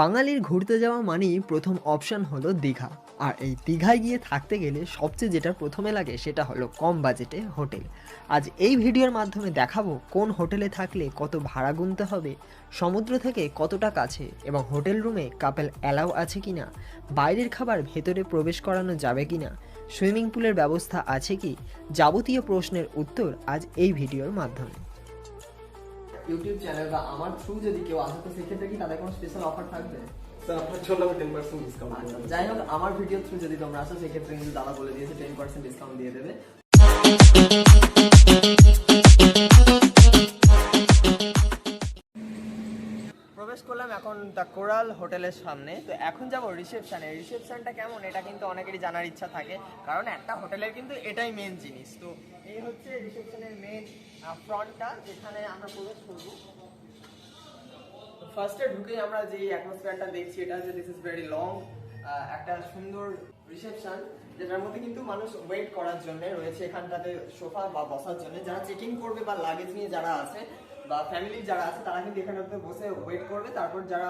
বাঙালির ঘুরতে যাওয়া মানেই প্রথম অপশন হলো দীঘা। আর এই দীঘায় গিয়ে থাকতে গেলে সবচেয়ে যেটা প্রথমে লাগে সেটা হলো কম বাজেটে হোটেল। আজ এই ভিডিওর মাধ্যমে দেখাবো কোন হোটেলে থাকলে কত ভাড়া গুনতে হবে, সমুদ্র থেকে কতটা কাছে এবং হোটেল রুমে কাপেল অ্যালাউ আছে কিনা, বাইরের খাবার ভেতরে প্রবেশ করানো যাবে কিনা, সুইমিং পুলের ব্যবস্থা আছে কি, যাবতীয় প্রশ্নের উত্তর আজ এই ভিডিওর মাধ্যমে। ইউটিউব চ্যানেল বা আমার থ্রু যদি কেউ আসে তো সেক্ষেত্রে কি তাদের কোনো স্পেশাল অফার থাকবে? স্যার আপনার টেন পার্সেন্ট ডিসকাউন্ট আচ্ছা যাই হোক আমার ভিডিও থ্রু যদি তোমরা আসো সেক্ষেত্রে কিন্তু দাদা বলে দিয়েছে টেন পার্সেন্ট ডিসকাউন্ট দিয়ে দেবে। এখন দ্য কোরাল হোটেলের সামনে। তো এখন যাব রিসেপশানে রিসেপশনটা কেমন? এটা কিন্তু অনেকেরই জানার ইচ্ছা থাকে। কারণ একটা হোটেলের কিন্তু এটাই মেন জিনিস। তো এই হচ্ছে রিসেপশনের মেন ফ্রন্টটা যেখানে আমরা প্রবেশ করব। ফার্স্টে ঢুকেই আমরা যে অ্যাটমসফিয়ারটা দেখছি, এটা হচ্ছে দিস ইজ ভেরি লং একটা সুন্দর রিসেপশন যেটার মধ্যে কিন্তু মানুষ ওয়েট করার জন্য রয়েছে। এখানটাতে সোফা বা বসার জন্য। যারা চেকিং করবে বা লাগেজ নিয়ে যারা আছে ফ্যামিলি যারা আছে তারা কিন্তু এখানে বসে ওয়েট করবে। তারপর যারা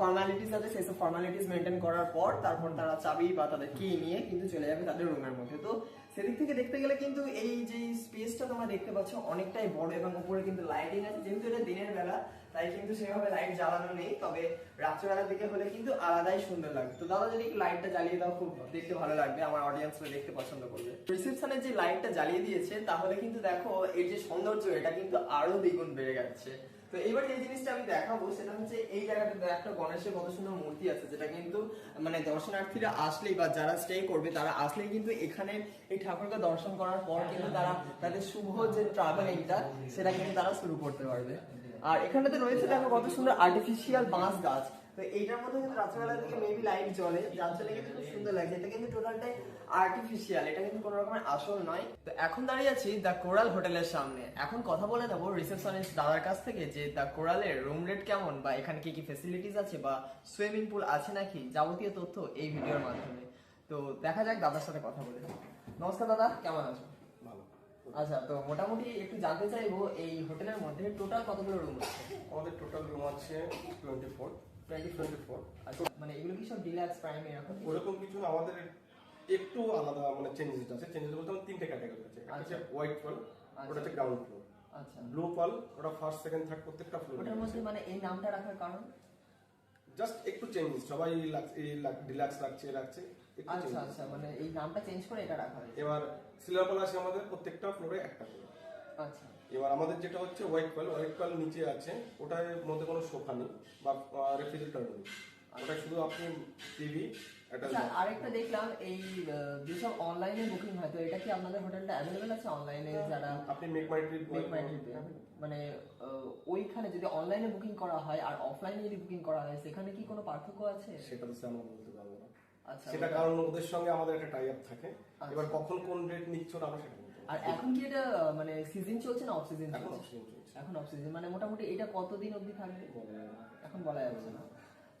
ফর্মালিটিস আছে, সেই সব ফর্মালিটিস মেনটেন করার পর তারপর তারা চাবি বা তাদের কি নিয়ে কিন্তু চলে যাবে তাদের রুমের মধ্যে। তো সেদিক থেকে দেখতে গেলে কিন্তু এই যে স্পেসটা তোমরা দেখতে পাচ্ছ অনেকটাই বড় এবং উপরে কিন্তু লাইটিং আছে। যেহেতু এটা দিনের বেলা, তাই কিন্তু সেভাবে লাইট জ্বালানো নেই, তবে রাত্রেবেলার দিকে হলে কিন্তু আলাদাই সুন্দর লাগবে। তো দাদা, যদি লাইটটা জ্বালিয়ে দাও, খুব দেখতে ভালো লাগবে, আমার অডিয়েন্সরা দেখতে পছন্দ করবে। রিসেপশনের যে লাইটটা জ্বালিয়ে দিয়েছে, তাহলে কিন্তু দেখো, এর যে সৌন্দর্য, এটা কিন্তু আরও দ্বিগুণ বেড়ে যাচ্ছে। তো এবার যে জিনিসটা আমি দেখাবো সেটা হচ্ছে এই জায়গাটাতে একটা গণেশের কত সুন্দর মূর্তি আছে যেটা কিন্তু মানে দর্শনার্থীরা আসলেই বা যারা স্টে করবে তারা আসলেই কিন্তু এখানে এই ঠাকুরকে দর্শন করার পর কিন্তু তারা তাদের শুভ যে ট্রাভেলিংটা সেটা কিন্তু তারা শুরু করতে পারবে। আর এখানটাতে রয়েছে দেখো কত সুন্দর আর্টিফিশিয়াল বাঁশ গাছ। তো এইটার মধ্যে কিন্তু রাত্রেবেলার দিকে মেবি লাইট জ্বলে যার জন্য কিন্তু খুব সুন্দর লাগছে। এটা কিন্তু টোটালটাই আর্টিফিশিয়াল এটা কিন্তু কোনো রকমের আসল নয়। তো এখন দাঁড়িয়ে আছি দ্য কোরাল হোটেলের সামনে। এখন কথা বলে নেব রিসেপশনিস্ট দাদার কাছ থেকে যে দ্য কোরালের রুম রেট কেমন বা এখানে কি কি ফেসিলিটিস আছে বা সুইমিং পুল আছে নাকি যাবতীয় তথ্য এই ভিডিওর মাধ্যমে। তো দেখা যাক দাদার সাথে কথা বলে নমস্কার দাদা কেমন আছো? ভালো। আচ্ছা তো মোটামুটি একটু জানতে চাইব এই হোটেলের মধ্যে টোটাল কতগুলো রুম আছে? আমাদের টোটাল রুম আছে টোয়েন্টি ফোর আচ্ছা মানে এগুলো কি সব ডিলাক্স প্রাইম এরকম ওরকম কিছু আমাদের একটু আলাদা মানে চেঞ্জেস আছে। চেঞ্জেস বলতে আমার তিনটে ক্যাটাগরি আছে। একটা হচ্ছে হোয়াইট ফল ওটা হচ্ছে গ্রাউন্ড ফ্লোর আচ্ছা। ব্লু ফল ওটা ফার্স্ট সেকেন্ড থার্ড প্রত্যেকটা ফ্লোর ওটার মধ্যে মানে এই নামটা রাখার কারণ? জাস্ট একটু চেঞ্জেস সবাই ডিলাক্স রাখছে রাখছে আচ্ছা আচ্ছা মানে এই নামটা চেঞ্জ করে এটা রাখা হয়েছে। এবার ফল আছে আমাদের প্রত্যেকটা ফ্লোরে একটা করে। আচ্ছা। এবার আমাদের যেটা হচ্ছে হোয়াইট কয়েল হোয়াইট কয়েল নিচে আছে ওটার মধ্যে কোনো সোফা নেই বা রেফ্রিজারেটর নেই। ওটা শুধু আপনি টিভি আচ্ছা আরেকটা দেখলাম এই যেসব অনলাইনে বুকিং হয় তো এটা কি আপনাদের হোটেলটা অ্যাভেলেবেল আছে অনলাইনে যারা আপনি make my trip Make my trip মানে ওইখানে যদি অনলাইনে বুকিং করা হয় আর অফলাইনে যদি বুকিং করা হয় সেখানে কি কোনো পার্থক্য আছে? সেটা তো আমরা বলতে পারব না। আচ্ছা সেটা কারণ ওদের সঙ্গে আমাদের একটা টাই আপ থাকে আচ্ছা। এবার কখন কোন রেট নিচ্ছ না আমরা সেটা। আর এখন কি এটা মানে সিজন চলছে না অফ সিজন এখন চলছে। এখন অফ সিজন মানে মোটামুটি এটা কতদিন অবধি থাকবে। এখন বলা যাচ্ছে না।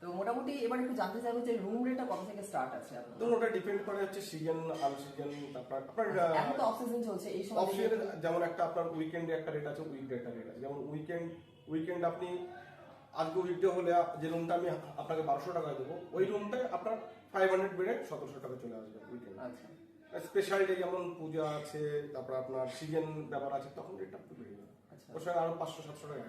তো মোটামুটি এবার একটু জানতে চাইব যে রুম রেটটা কত থেকে স্টার্ট আছে ধরুন ওটা ডিপেন্ড করে হচ্ছে সিজন আন সিজন তারপর আপনার এখন তো অফ সিজন চলছে এই সময় অপশন যেমন একটা আপনার উইকেন্ডে একটা রেট আছে উইকডে একটা রেট আছে। যেমন উইকেন্ড উইকেন্ড আপনি আজকে উইকডে হলে যে রুমটা আমি আপনাকে বারোশো টাকা দেবো ওই রুমটায় আপনার ফাইভ হান্ড্রেড বেড়ে সতেরোশো টাকা চলে আসবে উইকেন্ড আচ্ছা। স্পেশাল ডে যেমন পূজা আছে তারপর আপনার সিজন ব্যাপার আছে তখন রেটটা একটু বেড়ে যাবে আচ্ছা। ওর সঙ্গে আরও পাঁচশো সাতশো টাকা।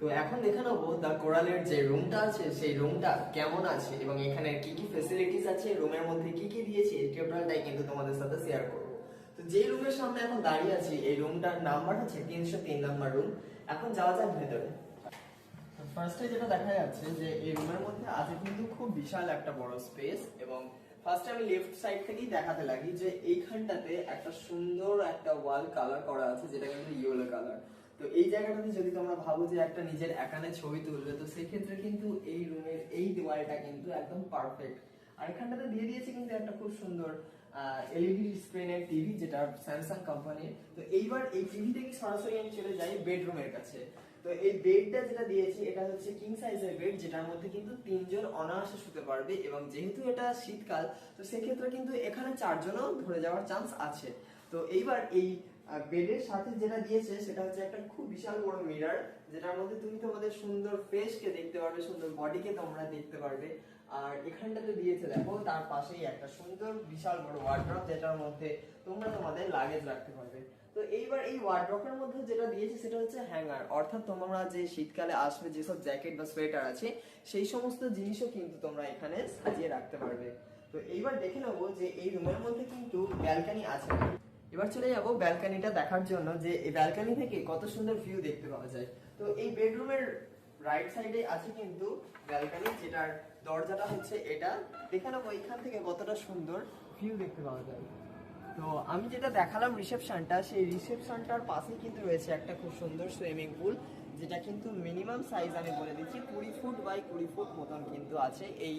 তো এখন দেখে নেব দ্য কোরালের যে রুমটা আছে সেই রুমটা কেমন আছে এবং এখানে কি কি ফেসিলিটিস আছে রুমের মধ্যে কি কি দিয়েছে টোটালটাই কিন্তু তোমাদের সাথে শেয়ার করব তো যে রুমের সামনে এখন দাঁড়িয়ে আছি এই রুমটার নাম্বার হচ্ছে তিনশো তিন নাম্বার রুম এখন যাওয়া যাক ভেতরে ফার্স্টে যেটা দেখা যাচ্ছে যে এই রুমের মধ্যে আছে কিন্তু খুব বিশাল একটা বড় স্পেস এবং ফার্স্টে আমি লেফট সাইড থেকেই দেখাতে লাগি যে এইখানটাতে একটা সুন্দর একটা ওয়াল কালার করা আছে যেটা কিন্তু ইয়েলো কালার তো এই জায়গাটাতে যদি তোমরা ভাবো যে একটা নিজের একানে ছবি তুলবে, তো সেই ক্ষেত্রে কিন্তু এই রুমের এই দেওয়ালটা কিন্তু একদম পারফেক্ট আর এখানটাতে দিয়ে দিয়েছে কিন্তু একটা খুব সুন্দর এলইডি স্ক্রিনের টিভি যেটা স্যামসাং কোম্পানির তো এইবার এই টিভি থেকে সরাসরি আমি চলে যাই বেডরুমের কাছে। তো এই বেডটা যেটা দিয়েছি, এটা হচ্ছে কিং সাইজের বেড যেটার মধ্যে কিন্তু তিনজন অনায়াসে শুতে পারবে এবং যেহেতু এটা শীতকাল, তো সেক্ষেত্রে কিন্তু এখানে চারজনও ধরে যাওয়ার চান্স আছে। তো এইবার এই বেডের সাথে যেটা দিয়েছে, সেটা হচ্ছে একটা খুব বিশাল বড় মিরর যেটার মধ্যে তুমি তোমাদের সুন্দর ফেসকে দেখতে পারবে, সুন্দর বডিকে তোমরা দেখতে পারবে। আর এখানটাতে দিয়েছে, দেখো, তার পাশেই একটা সুন্দর বিশাল বড় ওয়ার্ড্রপ যেটার মধ্যে তোমরা তোমাদের লাগেজ রাখতে পারবে। তো এইবার এই ওয়ার্ড্রপের মধ্যে যেটা দিয়েছে সেটা হচ্ছে হ্যাঙ্গার অর্থাৎ তোমরা যে শীতকালে আসবে যেসব জ্যাকেট বা সোয়েটার আছে, সেই সমস্ত জিনিসও কিন্তু তোমরা এখানে সাজিয়ে রাখতে পারবে। তো এইবার দেখে নেব যে এই রুমের মধ্যে কিন্তু ব্যালকানি আছে। এবার চলে যাব ব্যালকানিটা দেখার জন্য যে এই ব্যালকানি থেকে কত সুন্দর ভিউ দেখতে পাওয়া যায়। তো এই বেডরুমের রাইট সাইডে আছে কিন্তু ব্যালকানি যেটার দরজাটা হচ্ছে এটা। দেখে নেব এখান থেকে কতটা সুন্দর ভিউ দেখতে পাওয়া যায়। তো আমি যেটা দেখালাম রিসেপশনটা সেই রিসেপশনটার পাশেই কিন্তু রয়েছে একটা খুব সুন্দর সুইমিং পুল যেটা কিন্তু মিনিমাম সাইজ আমি বলে দিচ্ছি, কুড়ি ফুট বাই কুড়ি ফুট মতন কিন্তু আছে এই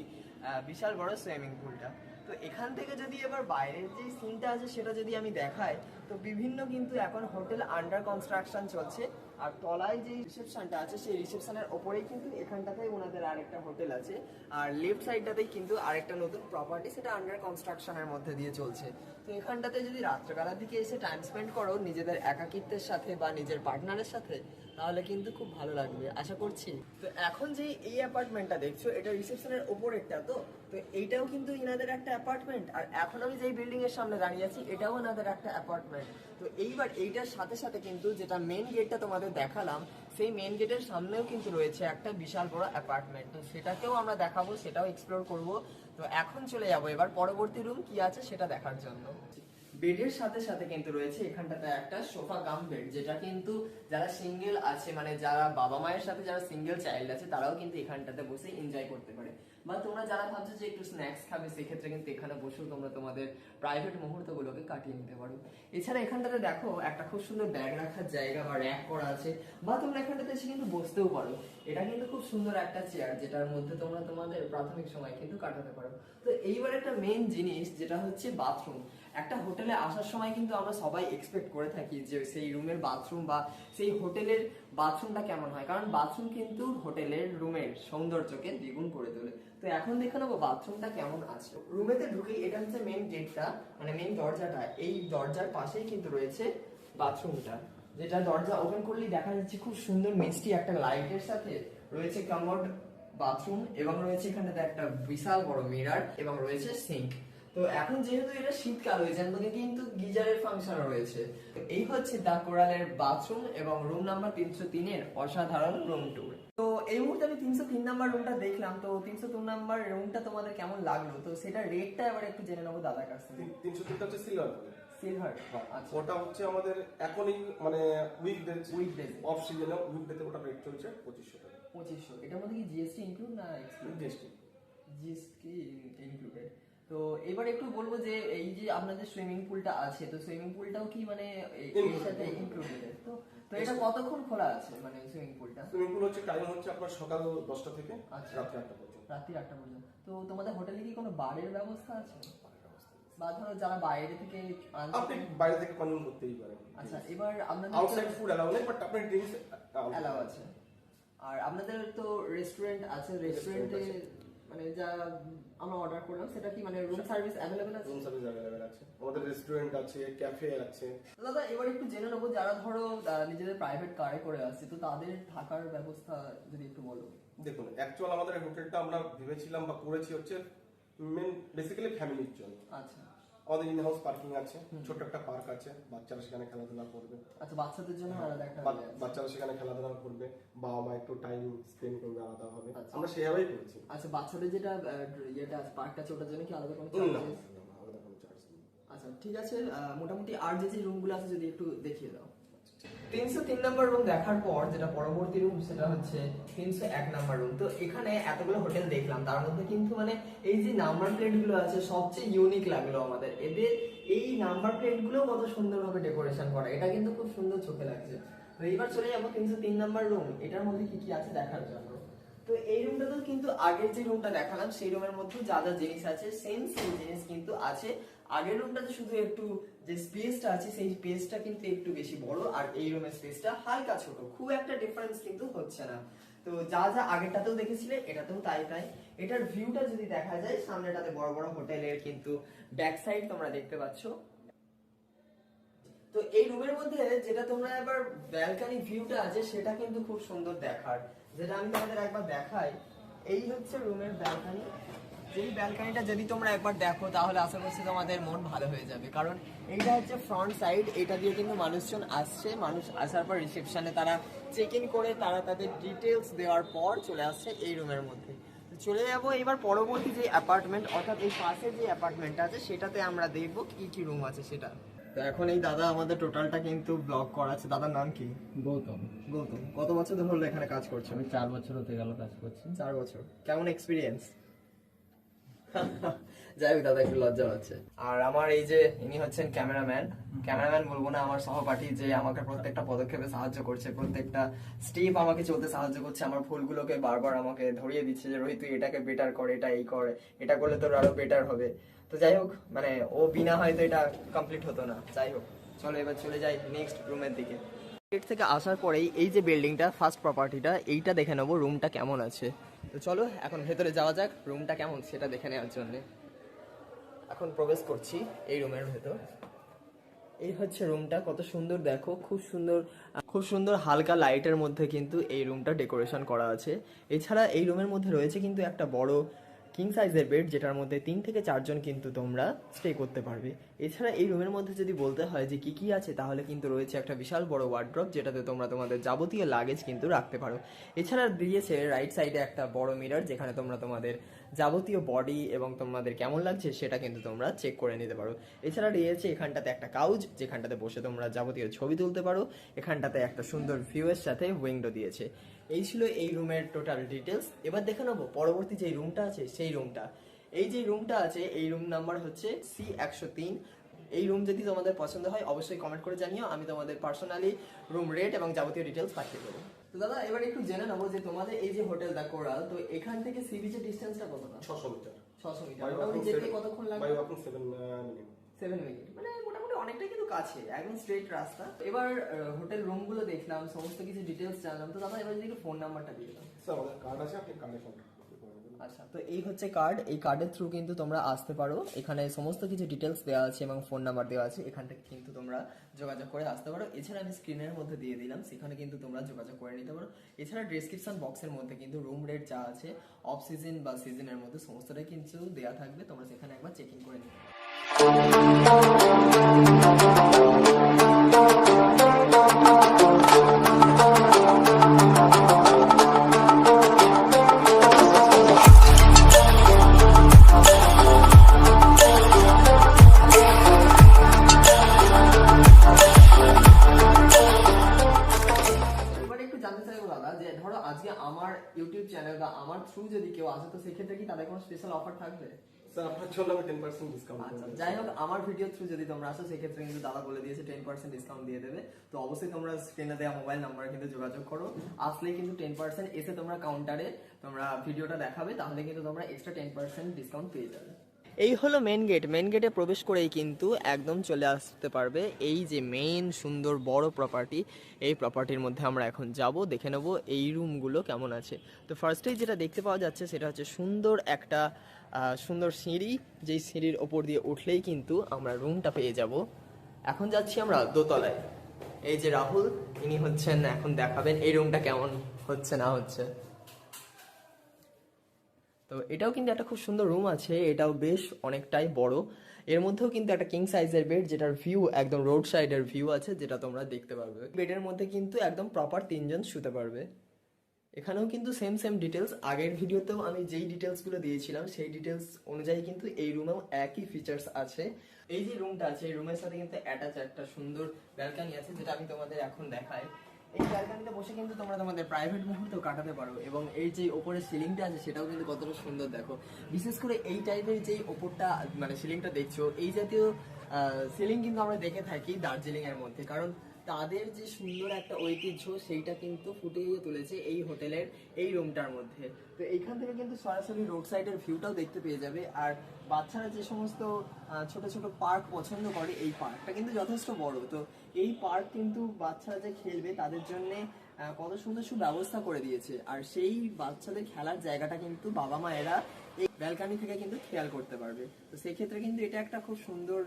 বিশাল বড় সুইমিং পুলটা তো এখান থেকে যদি এবার বাইরের যে সিনটা আছে, সেটা যদি আমি দেখাই, তো বিভিন্ন কিন্তু এখন হোটেল আন্ডার কনস্ট্রাকশন চলছে। আর তলায় যে রিসেপশনটা আছে, সেই রিসেপশনের ওপরেই কিন্তু এখানটাতেই ওনাদের আরেকটা হোটেল আছে। আর লেফট সাইডটাতেই কিন্তু আরেকটা নতুন প্রপার্টি সেটা আন্ডার কনস্ট্রাকশনের মধ্যে দিয়ে চলছে। তো এখানটাতে যদি রাত্রেবেলার দিকে এসে টাইম স্পেন্ড করো নিজেদের একাকিত্বের সাথে বা নিজের পার্টনারের সাথে, তাহলে কিন্তু খুব ভালো লাগবে। আশা করছি। তো এখন যে এই অ্যাপার্টমেন্টটা দেখছ, এটা রিসেপশনের ওপরেরটা তো? তো এইটাও কিন্তু ইনাদের একটা অ্যাপার্টমেন্ট। আর এখন আমি যেই বিল্ডিং এর সামনে দাঁড়িয়ে আছি, এটাও ইনাদের একটা অ্যাপার্টমেন্ট। তো এইবার এইটার সাথে সাথে কিন্তু যেটা মেন গেটটা তোমাদের দেখালাম, সেই মেন গেটের সামনেও কিন্তু রয়েছে একটা বিশাল বড় অ্যাপার্টমেন্ট। তো সেটাকেও আমরা দেখাবো, সেটাও এক্সপ্লোর করব। তো এখন চলে যাব এবার পরবর্তী রুম কি আছে সেটা দেখার জন্য। বেডের সাথে সাথে কিন্তু রয়েছে এখানটাতে একটা সোফা কাম বেড যেটা কিন্তু যারা সিঙ্গেল আছে মানে যারা বাবা মায়ের সাথে যারা সিঙ্গেল চাইল্ড আছে, তারাও কিন্তু এখানটাতে বসে এনজয় করতে পারে। বা তোমরা যারা ভাবছ যে একটু স্ন্যাক্স খাবে, সেক্ষেত্রে কিন্তু এখানে বসেও তোমরা তোমাদের প্রাইভেট মুহূর্তগুলোকে কাটিয়ে নিতে পারো। এছাড়া এখানটাতে দেখো, একটা খুব সুন্দর ব্যাগ রাখার জায়গা বা র্যাক করা আছে, বা তোমরা এখানটাতে এসে কিন্তু বসতেও পারো। এটা কিন্তু খুব সুন্দর একটা চেয়ার যেটার মধ্যে তোমরা তোমাদের প্রাথমিক সময় কিন্তু কাটাতে পারো। তো এইবার একটা মেন জিনিস, যেটা হচ্ছে বাথরুম একটা হোটেলে আসার সময় কিন্তু আমরা সবাই এক্সপেক্ট করে থাকি যে সেই রুমের বাথরুম বা সেই হোটেলের বাথরুমটা কেমন হয়? কারণ বাথরুম কিন্তু হোটেলের রুমের সৌন্দর্যকে দ্বিগুণ করে তোলে। তো এখন দেখে নেব বাথরুমটা কেমন আছে। রুমেতে ঢুকে এটা হচ্ছে মেন গেটটা মানে মেন দরজাটা। এই দরজার পাশেই কিন্তু রয়েছে বাথরুমটা, যেটা দরজা ওপেন করলেই দেখা যাচ্ছে খুব সুন্দর মিষ্টি একটা লাইটের সাথে রয়েছে কমোড বাথরুম এবং রয়েছে এখানটাতে একটা বিশাল বড় মিরার এবং রয়েছে সিঙ্ক তো এখন যেহেতু এটা শীতকাল হয়েছে মধ্যে কিন্তু গিজারের ফাংশন রয়েছে। এই হচ্ছে দা কোরালের বাথরুম এবং রুম নাম্বার তিনশো তিনের অসাধারণ রুম ট্যুর তো এই মুহূর্তে আমি তিনশো তিন নাম্বার রুমটা দেখলাম। তো তিনশো তিন নাম্বার রুমটা তোমাদের কেমন লাগল? তো সেটা রেটটা এবার একটু জেনে নেব দাদার কাছ থেকে। তিনশো তিনটা হচ্ছে সিলভার সিলভার আচ্ছা। ওটা হচ্ছে আমাদের এখনই মানে উইকডে Weekdays। অফ সিজনে উইকডেতে ওটা রেট চলছে পঁচিশশো টাকা। পঁচিশশো। এটার মধ্যে কি জিএসটি ইনক্লুড না এক্সক্লুড জিএসটি জিএসটি ইনক্লুডেড তো এবার একটু বলব যে এই যে আপনাদের সুইমিং পুলটা আছে তো সুইমিং পুলটাও কি মানে এর সাথে ইনক্লুডেড তো তো এটা কতক্ষণ খোলা আছে মানে সুইমিং পুলটা সুইমিং পুল হচ্ছে টাইম হচ্ছে আপনার সকাল দশটা থেকে আচ্ছা। রাত্রি আটটা পর্যন্ত। রাত্রি আটটা পর্যন্ত। তো তোমাদের হোটেলে কি কোনো বারের ব্যবস্থা আছে? বা ধরো যারা বাইরে থেকে আপনি বাইরে থেকে কনজিউম করতেই পারেন। আচ্ছা এবার আপনাদের আউটসাইড ফুড অ্যালাউ নেই বাট আপনার ড্রিঙ্কস অ্যালাউ আছে। আর আপনাদের তো রেস্টুরেন্ট আছে রেস্টুরেন্টে মানে যা আমরা অর্ডার করলাম সেটা কি মানে রুম সার্ভিস अवेलेबल আছে? রুম সার্ভিস अवेलेबल আছে। আমাদের রেস্টুরেন্ট আছে ক্যাফে আছে। দাদা এবার একটু জেনে নেব যারা ধরো নিজেদের প্রাইভেট কারে করে আসছে তো তাদের থাকার ব্যবস্থা যদি একটু বলো। দেখুন অ্যাকচুয়াল আমাদের হোটেলটা আমরা ভেবেছিলাম বা করেছি হচ্ছে মেন বেসিক্যালি ফ্যামিলির জন্য। আচ্ছা। আমাদের ইন হাউস পার্কিং আছে ছোট্ট একটা পার্ক আছে বাচ্চারা সেখানে খেলাধুলা করবে আচ্ছা বাচ্চাদের জন্য আলাদা একটা ইয়ে আছে। বাচ্চারা সেখানে খেলাধুলা করবে বাবা মা একটু টাইম স্পেন্ড করবে আলাদা হবে আচ্ছা। আমরা সেভাবেই করছি আচ্ছা বাচ্চাদের যেটা ইয়েটা আছে পার্কটা আছে ওটার জন্য কি আলাদা কোনো চার্জ আলাদা কোনো charge নেই। আচ্ছা ঠিক আছে মোটামুটি আর যে যে রুমগুলো আছে যদি একটু দেখিয়ে দাও তিনশো তিন নম্বর রুম দেখার পর যেটা পরবর্তী রুম সেটা হচ্ছে তিনশো এক নাম্বার রুম তো এখানে এতগুলো হোটেল দেখলাম, তার মধ্যে কিন্তু মানে এই যে নাম্বার প্লেটগুলো আছে, সবচেয়ে ইউনিক লাগল আমাদের। এদের এই নাম্বার প্লেটগুলো কত সুন্দরভাবে ডেকোরেশন করা, এটা কিন্তু খুব সুন্দর চোখে লাগছে। তো এইবার চলে যাব তিনশো তিন নাম্বার রুম এটার মধ্যে কি কি আছে দেখার জন্য? তো এই রুমটাতেও কিন্তু আগের যে রুমটা দেখালাম, সেই রুমের মধ্যে যা যা জিনিস আছে সেম সেম জিনিস কিন্তু আছে। আগের রুমটাতে শুধু একটু যে স্পেসটা আছে, সেই স্পেসটা কিন্তু একটু বেশি বড়, আর এই রুমের স্পেসটা হালকা ছোট। খুব একটা ডিফারেন্স কিন্তু হচ্ছে না। তো যা যা আগেরটাতেও দেখেছিলে, এটাতেও তাই তাই এটার ভিউটা যদি দেখা যায়, সামনেটাতে বড় বড় হোটেলের কিন্তু ব্যাক সাইড তোমরা দেখতে পাচ্ছ। তো এই রুমের মধ্যে যেটা তোমরা এবার ব্যালকনি ভিউটা আছে, সেটা কিন্তু খুব সুন্দর দেখার। যেটা আমি তোমাদের একবার দেখাই, এই হচ্ছে রুমের ব্যালকনি যেই ব্যালকনিটা যদি তোমরা একবার দেখো, তাহলে আশা করছি তোমাদের মন ভালো হয়ে যাবে। কারণ এইটা হচ্ছে ফ্রন্ট সাইড এটা দিয়ে কিন্তু মানুষজন আসছে। মানুষ আসার পর রিসেপশনে তারা চেক ইন করে, তারা তাদের ডিটেলস দেওয়ার পর চলে আসছে এই রুমের মধ্যে। চলে যাব এবার পরবর্তী যে অ্যাপার্টমেন্ট অর্থাৎ এই পাশে যে অ্যাপার্টমেন্টটা আছে, সেটাতে আমরা দেখব কি কি রুম আছে সেটা। তো এখন এই দাদা আমাদের টোটালটা কিন্তু ব্লগ করাচ্ছে। দাদার নাম কি? গৌতম। গৌতম। কত বছর ধরে হলো এখানে কাজ করছ? আমি চার বছর হতে গেল কাজ করছি। চার বছর। কেমন এক্সপিরিয়েন্স যাই হোক দাদা একটু লজ্জা হচ্ছে। আর আমার এই যে ইনি হচ্ছেন ক্যামেরাম্যান ক্যামেরাম্যান বলব না আমার সহপাঠী যে আমাকে প্রত্যেকটা পদক্ষেপে সাহায্য করছে প্রত্যেকটা স্টেপ আমাকে চলতে সাহায্য করছে আমার ফুলগুলোকে বারবার আমাকে ধরিয়ে দিচ্ছে যে রোহিত তুই এটাকে বেটার কর এটা এই কর এটা করলে তোর আরও বেটার হবে। তো যাই হোক মানে ও বিনা হয়তো এটা কমপ্লিট হতো না। যাই হোক, চলো এবার চলে যাই নেক্সট রুমের দিকে। গেট থেকে আসার পরেই এই যে বিল্ডিংটা ফার্স্ট প্রপার্টিটা এইটা দেখে নেব রুমটা কেমন আছে। তো চলো, এখন ভেতরে যাওয়া যাক রুমটা কেমন, সেটা দেখে নেওয়ার জন্য। এখন প্রবেশ করছি এই রুমের ভেতর। এই হচ্ছে রুমটা কত সুন্দর দেখো, খুব সুন্দর খুব সুন্দর হালকা লাইটের মধ্যে কিন্তু এই রুমটা ডেকোরেশন করা আছে। এছাড়া এই রুমের মধ্যে রয়েছে কিন্তু একটা বড় কিং সাইজের বেড যেটার মধ্যে তিন থেকে চারজন কিন্তু তোমরা স্টে করতে পারবে। এছাড়া এই রুমের মধ্যে যদি বলতে হয় যে কি কি আছে, তাহলে কিন্তু রয়েছে একটা বিশাল বড় ওয়ার্ড্রপ যেটাতে তোমরা তোমাদের যাবতীয় লাগেজ কিন্তু রাখতে পারো। এছাড়া দিয়েছে রাইট সাইডে একটা বড় মিরর যেখানে তোমরা তোমাদের যাবতীয় বডি এবং তোমাদের কেমন লাগছে সেটা কিন্তু তোমরা চেক করে নিতে পারো। এছাড়া দিয়েছে এখানটাতে একটা কাউজ যেখানটাতে বসে তোমরা যাবতীয় ছবি তুলতে পারো। এখানটাতে একটা সুন্দর ভিউয়ের সাথে উইন্ডো দিয়েছে। এই ছিল এই রুমের টোটাল ডিটেলস এবার দেখে নেব, পরবর্তী যে রুমটা আছে সেই রুমটা এই যে রুমটা আছে এই রুম নাম্বার হচ্ছে সি একশো তিন এই রুম যদি তোমাদের পছন্দ হয় অবশ্যই কমেন্ট করে জানিও আমি তোমাদের পার্সোনালি রুম রেট এবং যাবতীয় ডিটেলস পাঠিয়ে দেবো। তো দাদা এবার একটু জেনে নেব যে তোমাদের এই যে হোটেল দা কোরাল তো এখান থেকে সি বিচের ডিস্টেন্সটা কতটা ছশো মিটার। ছশো মিটার। মোটামুটি যেতে কতক্ষণ লাগবে? Seven minute. মানে মোটামুটি অনেকটাই কিন্তু কাছে একদম স্ট্রেট রাস্তা। এবার হোটেল রুমগুলো দেখলাম সমস্ত কিছু ডিটেলস জানলাম। তো দাদা এবার যদি ফোন নাম্বারটা দিয়ে দাও। স্যার আমাদের কার্ড আছে আপনি কার্ডে নেবেন আচ্ছা তো এই হচ্ছে কার্ড এই কার্ডের থ্রু কিন্তু তোমরা আসতে পারো। এখানে সমস্ত কিছু ডিটেলস দেওয়া আছে এবং ফোন নাম্বার দেওয়া আছে। এখান থেকে কিন্তু তোমরা যোগাযোগ করে আসতে পারো। এছাড়া আমি স্ক্রিনের মধ্যে দিয়ে দিলাম। সেখানে কিন্তু তোমরা যোগাযোগ করে নিতে পারো। এছাড়া ডেসক্রিপশন বক্সের মধ্যে কিন্তু রুম রেট যা আছে অফ সিজন বা সিজনের মধ্যে সমস্তটাই কিন্তু দেওয়া থাকবে। তোমরা সেখানে একবার চেকিং করে নিতে পারো। তাদের কোনো স্পেশাল অফার থাকবে? স্যার আপনার জন্য আমি টেন পার্সেন্ট ডিসকাউন্ট আচ্ছা যাই হোক আমার ভিডিও থ্রু যদি তোমরা আসো সেক্ষেত্রে কিন্তু দাদা বলে দিয়েছে টেন পার্সেন্ট ডিসকাউন্ট দিয়ে দেবে। তো অবশ্যই তোমরা স্ক্রিনে দেওয়া মোবাইল নাম্বার কিন্তু যোগাযোগ করো। আসলে কিন্তু টেন পার্সেন্ট এসে তোমরা কাউন্টারে তোমরা ভিডিওটা দেখাবে তাহলে কিন্তু তোমরা এক্সট্রা টেন পার্সেন্ট ডিসকাউন্ট পেয়ে যাবে। এই হলো মেন গেট মেন গেটে প্রবেশ করেই কিন্তু একদম চলে আসতে পারবে এই যে মেন সুন্দর বড় প্রপার্টি এই প্রপার্টির মধ্যে আমরা এখন যাব, দেখে নেব এই রুমগুলো কেমন আছে। তো ফার্স্টেই যেটা দেখতে পাওয়া যাচ্ছে সেটা হচ্ছে সুন্দর একটা সুন্দর সিঁড়ি, যেই সিঁড়ির ওপর দিয়ে উঠলেই কিন্তু আমরা রুমটা পেয়ে যাব। এখন যাচ্ছি আমরা দোতলায়। এই যে রাহুল, ইনি হচ্ছেন, এখন দেখাবেন এই রুমটা কেমন হচ্ছে না হচ্ছে। তো এটাও কিন্তু একটা খুব সুন্দর রুম আছে, এটাও বেশ অনেকটাই বড়। এর মধ্যেও কিন্তু একটা কিং সাইজের বেড যেটার ভিউ একদম রোড সাইডের ভিউ আছে, যেটা তোমরা দেখতে পারবে। বেডের মধ্যে কিন্তু একদম প্রপার তিনজন শুতে পারবে। এখানেও কিন্তু সেম সেম ডিটেলস আগের ভিডিওতেও আমি যেই ডিটেলসগুলো দিয়েছিলাম, সেই ডিটেলস অনুযায়ী কিন্তু এই রুমেও একই ফিচার্স আছে। এই যে রুমটা আছে, এই রুমের সাথে কিন্তু অ্যাটাচ একটা সুন্দর ব্যালকানি আছে, যেটা আমি তোমাদের এখন দেখাই। এই ব্যালকানিতে বসে কিন্তু তোমরা তোমাদের প্রাইভেট মুহূর্ত কাটাতে পারো এবং এই যে ওপরের সিলিংটা আছে, সেটাও কিন্তু কতটা সুন্দর দেখো। বিশেষ করে এই টাইপের যে ওপরটা মানে সিলিংটা দেখছ, এই জাতীয় সিলিং কিন্তু আমরা দেখে থাকি দার্জিলিং এর মধ্যে। কারণ তাদের যে সুন্দর একটা ঐতিহ্য, সেইটা কিন্তু ফুটিয়ে তুলেছে এই হোটেলের, এই রুমটার মধ্যে। তো এইখান থেকে কিন্তু সরাসরি রোড সাইডের ভিউটাও দেখতে পেয়ে যাবে। আর বাচ্চারা যে সমস্ত ছোট ছোট পার্ক পছন্দ করে, এই পার্কটা কিন্তু যথেষ্ট বড়। তো এই পার্ক কিন্তু বাচ্চারা যে খেলবে, তাদের জন্য কত সুন্দর সুব্যবস্থা করে দিয়েছে। আর সেই বাচ্চাদের খেলার জায়গাটা কিন্তু বাবা মায়েরা এই ব্যালকানি থেকে কিন্তু খেয়াল করতে পারবে। তো সেক্ষেত্রে কিন্তু এটা একটা খুব সুন্দর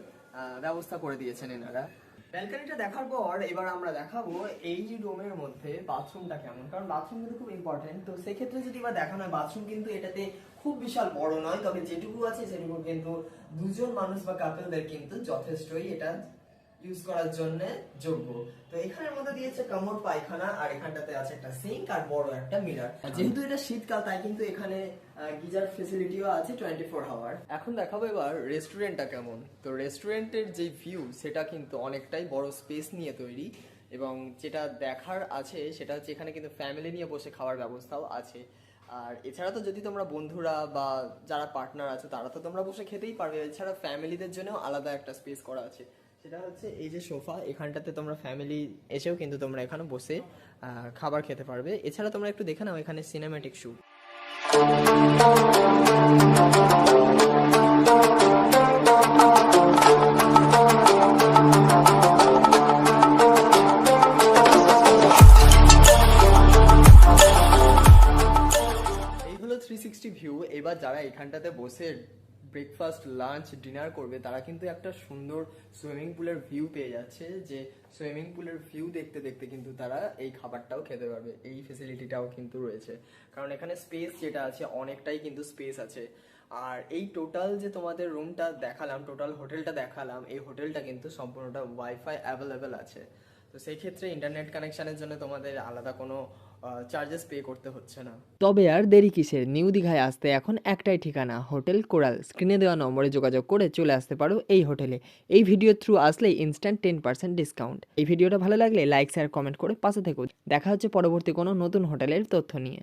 ব্যবস্থা করে দিয়েছেন এনারা। ব্যালকনিটা দেখার পর এবার আমরা দেখাবো এই রুমের মধ্যে বাথরুমটা কেমন। কারণ বাথরুম কিন্তু খুব ইম্পর্টেন্ট তো সেক্ষেত্রে যদি এবার দেখানো হয়, বাথরুম কিন্তু এটাতে খুব বিশাল বড় নয়, তবে যেটুকু আছে সেটুকু কিন্তু দুজন মানুষ বা কাপলদের কিন্তু যথেষ্টই এটা ইউজ করার জন্য যোগ্য। তো এখানের মধ্যে দিয়েছে কামোড পায়খানা, আর এখানটাতে আছে একটা সিঙ্ক আর বড় একটা মিরার যেহেতু এটা শীতকাল, তাই কিন্তু এখানে গিজার ফেসিলিটিও আছে টোয়েন্টি ফোর আওয়ার এখন দেখাবো এবার রেস্টুরেন্টটা কেমন। তো রেস্টুরেন্টের যে ভিউ সেটা কিন্তু অনেকটাই বড় স্পেস নিয়ে তৈরি এবং যেটা দেখার আছে, সেটা হচ্ছে এখানে কিন্তু ফ্যামিলি নিয়ে বসে খাওয়ার ব্যবস্থাও আছে। আর এছাড়া তো যদি তোমরা বন্ধুরা বা যারা পার্টনার আছে, তারা তো তোমরা বসে খেতেই পারবে। এছাড়া ফ্যামিলিদের জন্য আলাদা একটা স্পেস করা আছে। সেটা হচ্ছে এই যে সোফা এখানটাতে তোমরা ফ্যামিলি এসেও কিন্তু তোমরা এখানে বসে খাবার খেতে পারবে। এছাড়া তোমরা একটু দেখে নাও এখানে cinematic shoot three sixty view এবার যারা এখানটাতে বসে ব্রেকফাস্ট লাঞ্চ ডিনার করবে, তারা কিন্তু একটা সুন্দর সুইমিং পুলের ভিউ পেয়ে যাচ্ছে যে সুইমিং পুলের ভিউ দেখতে দেখতে কিন্তু তারা এই খাবারটাও খেতে পারবে, এই ফেসিলিটিটাও কিন্তু রয়েছে। কারণ এখানে স্পেস যেটা আছে, অনেকটাই কিন্তু স্পেস আছে। আর এই টোটাল যে তোমাদের রুমটা দেখালাম টোটাল হোটেলটা দেখালাম, এই হোটেলটা কিন্তু সম্পূর্ণটা ওয়াইফাই অ্যাভেলেবেল আছে। তো সেই ক্ষেত্রে ইন্টারনেট কানেকশানের জন্য তোমাদের আলাদা কোনো চার্জেস পে করতে হচ্ছে না। তবে আর দেরি কিসের? নিউ দীঘায় আসতে এখন একটাই ঠিকানা, হোটেল কোরাল। স্ক্রিনে দেওয়া নম্বরে যোগাযোগ করে চলে আসতে পারো এই হোটেলে। এই ভিডিও থ্রু আসলেই ইনস্ট্যান্ট টেন পার্সেন্ট ডিসকাউন্ট এই ভিডিওটা ভালো লাগলে লাইক শেয়ার কমেন্ট করে পাশে থেকো। দেখা হচ্ছে পরবর্তী কোনো নতুন হোটেলের তথ্য নিয়ে।